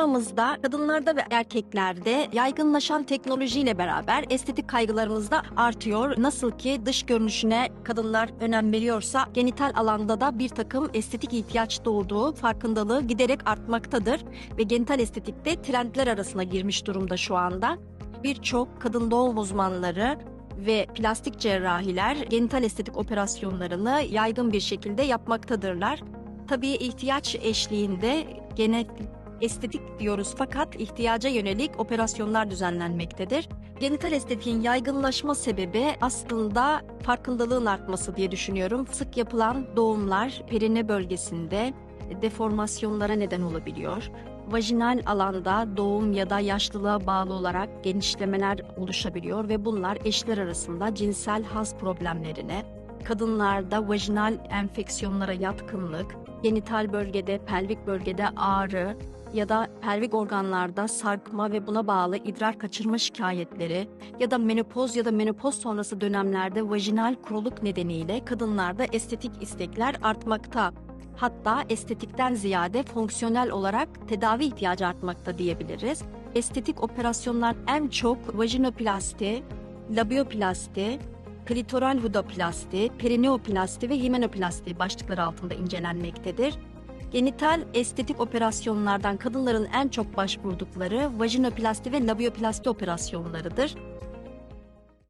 Çağımızda kadınlarda ve erkeklerde yaygınlaşan teknolojiyle beraber estetik kaygılarımız da artıyor. Nasıl ki dış görünüşüne kadınlar önem veriyorsa genital alanda da bir takım estetik ihtiyaç doğduğu farkındalığı giderek artmaktadır. Ve genital estetikte trendler arasına girmiş durumda şu anda. Birçok kadın doğum uzmanları ve plastik cerrahiler genital estetik operasyonlarını yaygın bir şekilde yapmaktadırlar. Tabii ihtiyaç eşliğinde gene estetik diyoruz fakat ihtiyaca yönelik operasyonlar düzenlenmektedir. Genital estetiğin yaygınlaşma sebebi aslında farkındalığın artması diye düşünüyorum. Sık yapılan doğumlar perine bölgesinde deformasyonlara neden olabiliyor. Vajinal alanda doğum ya da yaşlılığa bağlı olarak genişlemeler oluşabiliyor ve bunlar eşler arasında cinsel haz problemlerine, kadınlarda vajinal enfeksiyonlara yatkınlık, genital bölgede, pelvik bölgede ağrı ya da pelvik organlarda sarkma ve buna bağlı idrar kaçırma şikayetleri ya da menopoz ya da menopoz sonrası dönemlerde vajinal kuruluk nedeniyle kadınlarda estetik istekler artmakta. Hatta estetikten ziyade fonksiyonel olarak tedavi ihtiyacı artmakta diyebiliriz. Estetik operasyonlar en çok vajinoplasti, labioplasti, klitoral hudoplasti, perineoplasti ve himenoplasti başlıkları altında incelenmektedir. Genital estetik operasyonlardan kadınların en çok başvurdukları vajinoplasti ve labioplasti operasyonlarıdır.